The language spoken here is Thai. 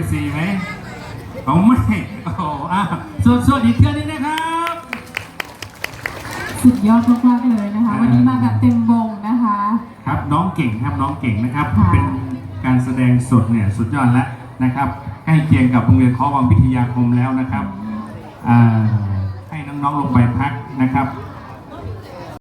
FC ไหมเอาไม่โอ้หอะสวนส่วนอีกเทื่อนี้นะครับ สุดยอดมากๆเลยนะคะ วันนี้มาแบบเต็มวงนะคะ ครับน้องเก่งครับน้องเก่งนะครับ ค่ะ เป็นการแสดงสดเนี่ยสุดยอดแล้วนะครับใกล้เคียงกับโรงเรียนคอวังพิทยาคมแล้วนะครับอ่าให้น้องๆลงไปพักนะครับ